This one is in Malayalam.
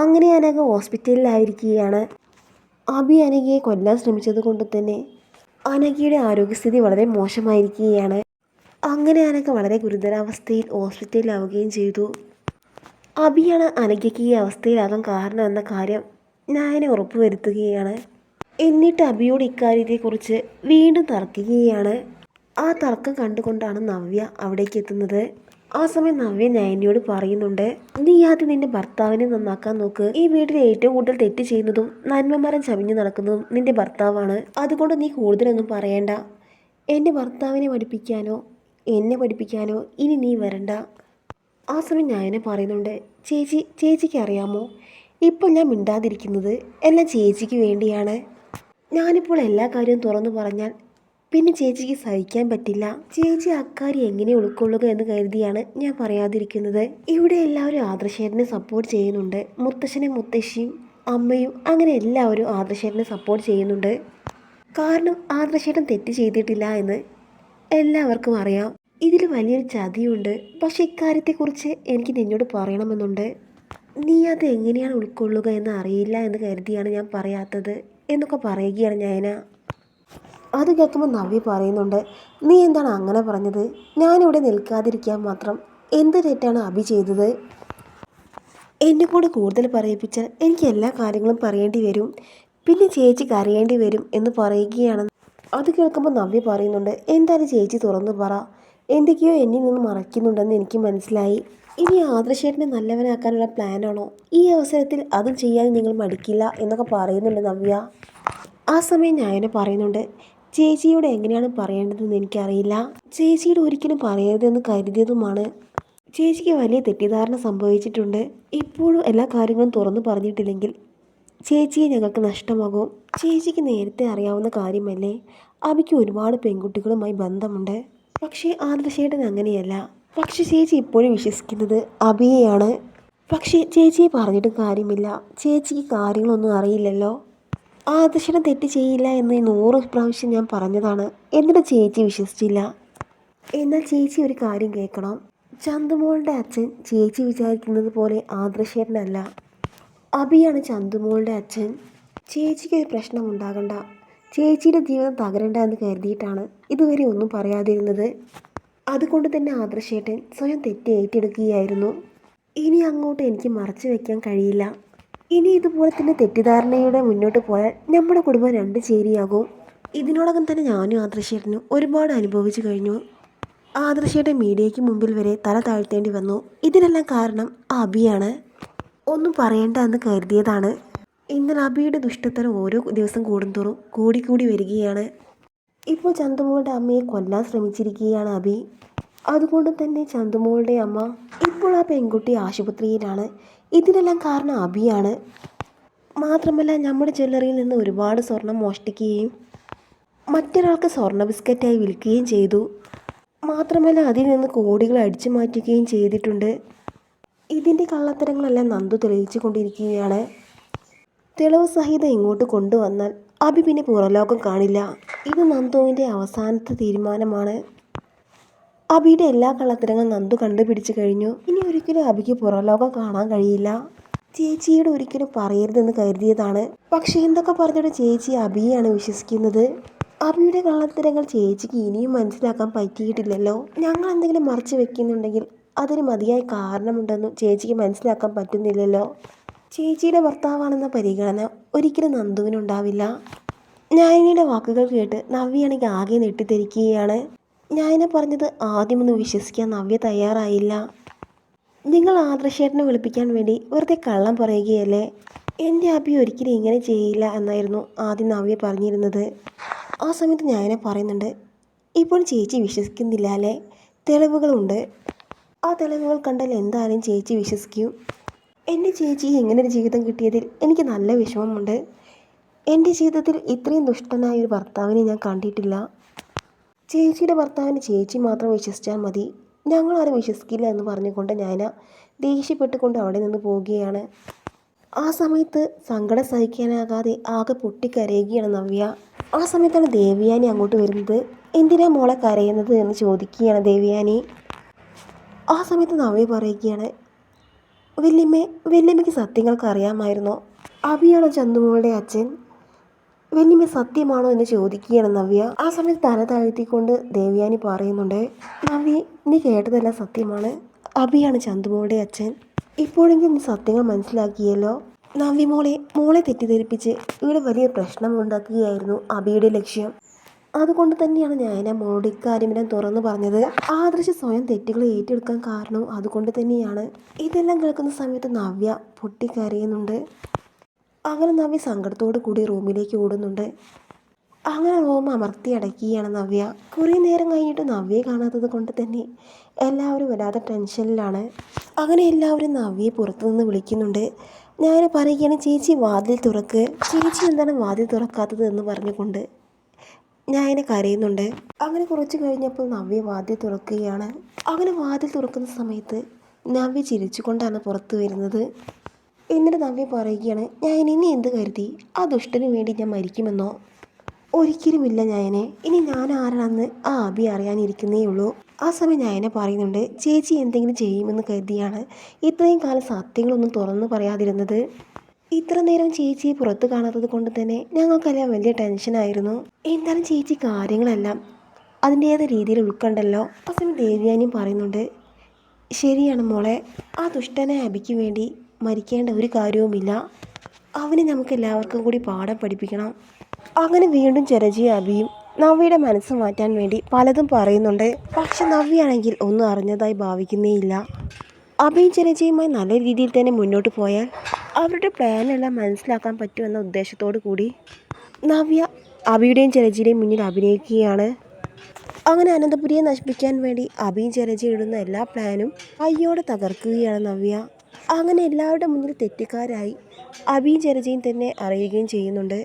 അങ്ങനെ അനഘ ഹോസ്പിറ്റലിലായിരിക്കുകയാണ്. അബി അനഘയെ കൊല്ലാൻ ശ്രമിച്ചത് കൊണ്ട് തന്നെ അനഘയുടെ ആരോഗ്യസ്ഥിതി വളരെ മോശമായിരിക്കുകയാണ്. അങ്ങനെ അനഘ വളരെ ഗുരുതരാവസ്ഥയിൽ ഹോസ്പിറ്റലിലാവുകയും ചെയ്തു. അബിയാണ് അനഘയ്ക്ക് ഈ അവസ്ഥയിലാകാൻ കാരണം എന്ന കാര്യം നയന ഉറപ്പുവരുത്തുകയാണ്. എന്നിട്ട് അബിയോട് ഇക്കാര്യത്തെക്കുറിച്ച് വീണ്ടും തർക്കുകയാണ് ആ തർക്കം കണ്ടുകൊണ്ടാണ് നവ്യ അവിടേക്ക് എത്തുന്നത്. ആ സമയം നവ്യ നയനിയോട് പറയുന്നുണ്ട് നീ ആദ്യം നിന്റെ ഭർത്താവിനെ നന്നാക്കാൻ നോക്ക്. ഈ വീട്ടിൽ ഏറ്റവും കൂടുതൽ തെറ്റ് ചെയ്യുന്നതും നന്മമരം ചവിഞ്ഞു നടക്കുന്നതും നിന്റെ ഭർത്താവാണ്. അതുകൊണ്ട് നീ കൂടുതലൊന്നും പറയണ്ട. എന്റെ ഭർത്താവിനെ പഠിപ്പിക്കാനോ എന്നെ പഠിപ്പിക്കാനോ ഇനി നീ വരണ്ട. ആ സമയം നയന പറയുന്നുണ്ട് ചേച്ചി ചേച്ചിക്ക് അറിയാമോ? ഇപ്പോൾ ഞാൻ മിണ്ടാതിരിക്കുന്നത് എല്ലാം ചേച്ചിക്ക് വേണ്ടിയാണ്. ഞാനിപ്പോൾ എല്ലാ കാര്യവും തുറന്നു പറഞ്ഞാൽ പിന്നെ ചേച്ചിക്ക് സഹിക്കാൻ പറ്റില്ല. ചേച്ചി അക്കാര്യം എങ്ങനെ ഉൾക്കൊള്ളുക എന്ന് കരുതിയാണ് ഞാൻ പറയാതിരിക്കുന്നത്. ഇവിടെ എല്ലാവരും ആദർശേട്ടനെ സപ്പോർട്ട് ചെയ്യുന്നുണ്ട്. മുത്തശ്ശനെ മുത്തശ്ശിയും അമ്മയും അങ്ങനെ എല്ലാവരും ആദർശേട്ടനെ സപ്പോർട്ട് ചെയ്യുന്നുണ്ട്. കാരണം ആദർശേട്ടൻ തെറ്റ് ചെയ്തിട്ടില്ല എന്ന് എല്ലാവർക്കും അറിയാം. ഇതിൽ വലിയൊരു ചതിയുണ്ട്. പക്ഷെ ഇക്കാര്യത്തെക്കുറിച്ച് എനിക്ക് നിന്നോട് പറയണമെന്നുണ്ട്. നീ അത് എങ്ങനെയാണ് ഉൾക്കൊള്ളുക എന്ന് അറിയില്ല എന്ന് കരുതിയാണ് ഞാൻ പറയാത്തത്. എന്നൊക്കെ പറയുകയാണ് ഞാന അത് കേൾക്കുമ്പോൾ നവ്യ പറയുന്നുണ്ട് നീ എന്താണ് അങ്ങനെ പറഞ്ഞത്? ഞാനിവിടെ നിൽക്കാതിരിക്കാൻ മാത്രം എന്ത് തെറ്റാണ് അഭി ചെയ്തത്? എന്നെ കൂടെ കൂടുതൽ പറയിപ്പിച്ചാൽ എനിക്ക് എല്ലാ കാര്യങ്ങളും പറയേണ്ടി വരും. പിന്നെ ചേച്ചി കരയേണ്ടി വരും എന്ന് പറയുകയാണ്. അത് കേൾക്കുമ്പോൾ നവ്യ പറയുന്നുണ്ട് എന്തായാലും ചേച്ചി തുറന്നു പറ. എന്തൊക്കെയോ എന്നിൽ നിന്ന് മറയ്ക്കുന്നുണ്ടെന്ന് എനിക്ക് മനസ്സിലായി. ഇനി ആദർശേട്ടനെ നല്ലവനാക്കാനുള്ള പ്ലാനാണോ ഈ അവസരത്തിൽ അതും ചെയ്യാൻ നിങ്ങൾ മടിക്കില്ല എന്നൊക്കെ പറയുന്നുണ്ട് നവ്യ. ആ സമയം ഞായന പറയുന്നുണ്ട് ചേച്ചിയോട് എങ്ങനെയാണ് പറയേണ്ടതെന്ന് എനിക്കറിയില്ല. ചേച്ചിയോട് ഒരിക്കലും പറയരുതെന്ന് കരുതിയതുമാണ്. ചേച്ചിക്ക് വലിയ തെറ്റിദ്ധാരണ സംഭവിച്ചിട്ടുണ്ട്. ഇപ്പോഴും എല്ലാ കാര്യങ്ങളും തുറന്നു പറഞ്ഞിട്ടില്ലെങ്കിൽ ചേച്ചിയെ ഞങ്ങൾക്ക് നഷ്ടമാകും. ചേച്ചിക്ക് നേരത്തെ അറിയാവുന്ന കാര്യമല്ലേ? അവയ്ക്ക് ഒരുപാട് പെൺകുട്ടികളുമായി ബന്ധമുണ്ട്. പക്ഷേ ആദർശേട്ടൻ അങ്ങനെയല്ല. പക്ഷെ ചേച്ചി ഇപ്പോഴും വിശ്വസിക്കുന്നത് അബിയെയാണ്. പക്ഷേ ചേച്ചിയെ പറഞ്ഞിട്ടും കാര്യമില്ല. ചേച്ചിക്ക് കാര്യങ്ങളൊന്നും അറിയില്ലല്ലോ. ആദർശനം തെറ്റ് ചെയ്യില്ല എന്ന് നൂറ് പ്രാവശ്യം ഞാൻ പറഞ്ഞതാണ്. എന്നിട്ട് ചേച്ചി വിശ്വസിച്ചില്ല? എന്നാൽ ചേച്ചി ഒരു കാര്യം കേൾക്കണം. ചന്തുമോളുടെ അച്ഛൻ ചേച്ചി വിചാരിക്കുന്നത് പോലെ ആദർശേട്ടനല്ല. അബിയാണ് ചന്തുമോളുടെ അച്ഛൻ. ചേച്ചിക്ക് ഒരു പ്രശ്നം ഉണ്ടാകണ്ട. ചേച്ചിയുടെ ജീവിതം തകരണ്ട എന്ന് കരുതിയിട്ടാണ് ഇതുവരെ ഒന്നും പറയാതിരുന്നത്. അതുകൊണ്ട് തന്നെ ആദർശേട്ടൻ സ്വയം തെറ്റ് ഏറ്റെടുക്കുകയായിരുന്നു. ഇനി അങ്ങോട്ട് എനിക്ക് മറച്ചു വയ്ക്കാൻ കഴിയില്ല. ഇനി ഇതുപോലെ തന്നെ തെറ്റിദ്ധാരണയുടെ മുന്നോട്ട് പോയാൽ നമ്മുടെ കുടുംബം രണ്ട് ചേരിയാകും. ഇതിനോടകം തന്നെ ഞാനും ആദർശേട്ടനും ഒരുപാട് അനുഭവിച്ചു കഴിഞ്ഞു. ആദർശയുടെ മീഡിയയ്ക്ക് മുമ്പിൽ വരെ തല താഴ്ത്തേണ്ടി വന്നു. ഇതിനെല്ലാം കാരണം അബിയാണ്. ഒന്നും പറയേണ്ട എന്ന് കരുതിയതാണ്. എന്നാൽ അബിയുടെ ദുഷ്ടത്തരം ഓരോ ദിവസം കൂടുന്തോറും കൂടിക്കൂടി വരികയാണ്. ഇപ്പോൾ ചന്തുമോളുടെ അമ്മയെ കൊല്ലാൻ ശ്രമിച്ചിരിക്കുകയാണ് അബി. അതുകൊണ്ട് തന്നെ ചന്തുമോളുടെ അമ്മ ഇപ്പോൾ ആ പെൺകുട്ടി ആശുപത്രിയിലാണ്. ഇതിനെല്ലാം കാരണം അബിയാണ്. മാത്രമല്ല നമ്മുടെ ജ്വല്ലറിയിൽ നിന്ന് ഒരുപാട് സ്വർണം മോഷ്ടിക്കുകയും മറ്റൊരാൾക്ക് സ്വർണ ബിസ്ക്കറ്റായി വിൽക്കുകയും ചെയ്തു. മാത്രമല്ല അതിൽ നിന്ന് കോടികൾ അടിച്ചു മാറ്റുകയും ചെയ്തിട്ടുണ്ട്. ഇതിന്റെ കള്ളത്തരങ്ങളെല്ലാം നന്ദു തെളിയിച്ചു കൊണ്ടിരിക്കുകയാണ്. തെളിവ് സഹിതം ഇങ്ങോട്ട് കൊണ്ടുവന്നാൽ അബി പിന്നെ പുറലോകം കാണില്ല. ഇത് നന്ദുവിന്റെ അവസാനത്തെ തീരുമാനമാണ്. അബിയുടെ എല്ലാ കള്ളത്തരങ്ങളും നന്ദു കണ്ടുപിടിച്ചു കഴിഞ്ഞു. ഇനി ഒരിക്കലും അബിക്ക് പുറലോകം കാണാൻ കഴിയില്ല. ചേച്ചിയോട് ഒരിക്കലും പറയരുതെന്ന് കരുതിയതാണ്. പക്ഷേ എന്തൊക്കെ പറഞ്ഞിട്ട് ചേച്ചി അബിയെയാണ് വിശ്വസിക്കുന്നത്? അബിയുടെ കള്ളത്തരങ്ങൾ ചേച്ചിക്ക് ഇനിയും മനസ്സിലാക്കാൻ പറ്റിയിട്ടില്ലല്ലോ. ഞങ്ങൾ എന്തെങ്കിലും മറച്ചു വെക്കുന്നുണ്ടെങ്കിൽ അതിന് മതിയായ കാരണമുണ്ടെന്നും ചേച്ചിക്ക് മനസ്സിലാക്കാൻ പറ്റുന്നില്ലല്ലോ. ചേച്ചിയുടെ ഭർത്താവാണെന്ന പരിഗണന ഒരിക്കലും നന്ദുവിനുണ്ടാവില്ല. ഞാനിനിയുടെ വാക്കുകൾ കേട്ട് നവ്യാണെങ്കിൽ ആകെ നെട്ടിത്തെരിക്കുകയാണ് ഞായന പറഞ്ഞത് ആദ്യമൊന്നും വിശ്വസിക്കാൻ നവ്യ തയ്യാറായില്ല. നിങ്ങൾ ആദർശേട്ടനെ വിളിപ്പിക്കാൻ വേണ്ടി വെറുതെ കള്ളം പറയുകയല്ലേ? എന്റെ അഭി ഒരിക്കലും ഇങ്ങനെ ചെയ്യില്ല എന്നായിരുന്നു ആദ്യം നവ്യ പറഞ്ഞിരുന്നത്. ആ സമയത്ത് ഞാനെ പറയുന്നുണ്ട് ഇപ്പോൾ ചേച്ചി വിശ്വസിക്കുന്നില്ല അല്ലേ? തെളിവുകളുണ്ട്. ആ തെളിവുകൾ കണ്ടാൽ എന്തായാലും ചേച്ചി വിശ്വസിക്കും. എന്റെ ചേച്ചി ഇങ്ങനെ ഒരു ജീവിതം കിട്ടിയതിൽ എനിക്ക് നല്ല വിഷമമുണ്ട്. എന്റെ ജീവിതത്തിൽ ഇത്രയും ദുഷ്ടനായ ഒരു ഭർത്താവിനെ ഞാൻ കണ്ടിട്ടില്ല. ചേച്ചിയുടെ ഭർത്താവിന് ചേച്ചി മാത്രം വിശ്വസിച്ചാൽ മതി. ഞങ്ങളാരും വിശ്വസിക്കില്ല എന്ന് പറഞ്ഞുകൊണ്ട് ഞാൻ ദേഷ്യപ്പെട്ടുകൊണ്ട് അവിടെ നിന്ന് പോവുകയാണ്. ആ സമയത്ത് സങ്കടം സഹിക്കാനാകാതെ ആകെ പൊട്ടിക്കരയുകയാണ് നവ്യ. ആ സമയത്താണ് ദേവിയാനി അങ്ങോട്ട് വരുന്നത്. എന്തിനാ മോളെ കരയുന്നത് എന്ന് ചോദിക്കുകയാണ് ദേവിയാനി. ആ സമയത്ത് നവ്യ പറയുകയാണ് വല്യമ്മേ വല്യമ്മയ്ക്ക് സത്യങ്ങൾക്ക് അറിയാമായിരുന്നോ? അവിയാണ് ചന്തുമോളുടെ അച്ഛൻ? വല്യമ്മ സത്യമാണോ എന്ന് ചോദിക്കുകയാണ് നവ്യ. ആ സമയത്ത് തല താഴ്ത്തിക്കൊണ്ട് ദേവ്യാനി പറയുന്നുണ്ട് നവ്യ നീ കേട്ടതല്ല സത്യമാണ്. അഭിയാണ് ചന്തുമോളുടെ അച്ഛൻ. ഇപ്പോഴെങ്കിലും നീ സത്യങ്ങൾ മനസ്സിലാക്കിയല്ലോ? നവ്യ മോളെ മോളെ തെറ്റിദ്ധരിപ്പിച്ച് ഇവിടെ വലിയ പ്രശ്നം ഉണ്ടാക്കുകയായിരുന്നു അഭിയുടെ ലക്ഷ്യം. അതുകൊണ്ട് തന്നെയാണ് ഞാൻ മോളോട് ഇക്കാര്യമെല്ലാം തുറന്നു പറഞ്ഞത്. ആദർശ സ്വയം തെറ്റുകൾ ഏറ്റെടുക്കാൻ കാരണവും അതുകൊണ്ട് തന്നെയാണ്. ഇതെല്ലാം കേൾക്കുന്ന സമയത്ത് നവ്യ പൊട്ടിക്കരയുന്നുണ്ട്. അങ്ങനെ നവ്യ സങ്കടത്തോടു കൂടി റൂമിലേക്ക് ഓടുന്നുണ്ട്. അങ്ങനെ റൂം അമർത്തി അടക്കുകയാണ് നവ്യ. കുറേ നേരം കഴിഞ്ഞിട്ട് നവ്യയെ കാണാത്തത് കൊണ്ട് തന്നെ എല്ലാവരും വല്ലാതെ ടെൻഷനിലാണ്. അങ്ങനെ എല്ലാവരും നവ്യയെ പുറത്തുനിന്ന് വിളിക്കുന്നുണ്ട്. ഞാൻ പറയുകയാണ് ചേച്ചി വാതിൽ തുറക്ക്. ചേച്ചി എന്താണ് വാതിൽ തുറക്കാത്തത് എന്ന് പറഞ്ഞുകൊണ്ട് ഞാൻ കരയുന്നുണ്ട്. അങ്ങനെ കുറച്ച് കഴിഞ്ഞപ്പോൾ നവ്യ വാതിൽ തുറക്കുകയാണ്. അങ്ങനെ വാതിൽ തുറക്കുന്ന സമയത്ത് നവ്യ ചിരിച്ചുകൊണ്ടാണ് പുറത്തു വരുന്നത്. എന്നിട്ട് നവ്യ പറയുകയാണ് ഞാൻ ഇനി എന്ത് കരുതി? ആ ദുഷ്ടന് വേണ്ടി ഞാൻ മരിക്കുമെന്നോ? ഒരിക്കലുമില്ല ഞായനെ. ഇനി ഞാൻ ആരാണെന്ന് ആ അബി അറിയാനിരിക്കുന്നേ ഉള്ളൂ. ആ സമയം ഞായനെ പറയുന്നുണ്ട് ചേച്ചി എന്തെങ്കിലും ചെയ്യുമെന്ന് കരുതിയാണ്. ഇത്രയും കാലം സത്യങ്ങളൊന്നും തുറന്നു പറയാതിരുന്നത്. ഇത്ര നേരം ചേച്ചിയെ പുറത്ത് കാണാത്തത് കൊണ്ട് തന്നെ ഞങ്ങൾക്കെല്ലാം വലിയ ടെൻഷനായിരുന്നു എന്തായാലും ചേച്ചി കാര്യങ്ങളെല്ലാം അതിന്റേത് രീതിയിൽ ഉൾക്കണ്ടല്ലോ. ആ സമയം ദേവ്യാനിയും പറയുന്നുണ്ട് ശരിയാണ് മോളെ. ആ ദുഷ്ടനെ അബിക്ക് വേണ്ടി മരിക്കേണ്ട ഒരു കാര്യവുമില്ല. അവനെ നമുക്ക് എല്ലാവർക്കും കൂടി പാഠം പഠിപ്പിക്കണം. അങ്ങനെ വീണ്ടും ചെരജിയും അബിയും നവ്യയുടെ മനസ്സ് മാറ്റാൻ വേണ്ടി പലതും പറയുന്നുണ്ട്. പക്ഷെ നവ്യാണെങ്കിൽ ഒന്നും അറിഞ്ഞതായി ഭാവിക്കുന്നേയില്ല. അബിയും ചെരജിയുമായി നല്ല രീതിയിൽ തന്നെ മുന്നോട്ട് പോയാൽ അവരുടെ പ്ലാനെല്ലാം മനസ്സിലാക്കാൻ പറ്റുമെന്ന ഉദ്ദേശത്തോടു കൂടി നവ്യ അബിയുടെയും ചെരജിയുടെയും മുന്നിൽ അഭിനയിക്കുകയാണ്. അങ്ങനെ അനന്തപുരിയെ നശിപ്പിക്കാൻ വേണ്ടി അഭിയും ചെരജി ഇടുന്ന എല്ലാ പ്ലാനും അയ്യോടെ തകർക്കുകയാണ് നവ്യ. അങ്ങനെ എല്ലാവരുടെ മുന്നിൽ തെറ്റുകാരായി അഭിയും ചെരജയും തന്നെ അറിയുകയും ചെയ്യുന്നുണ്ട്.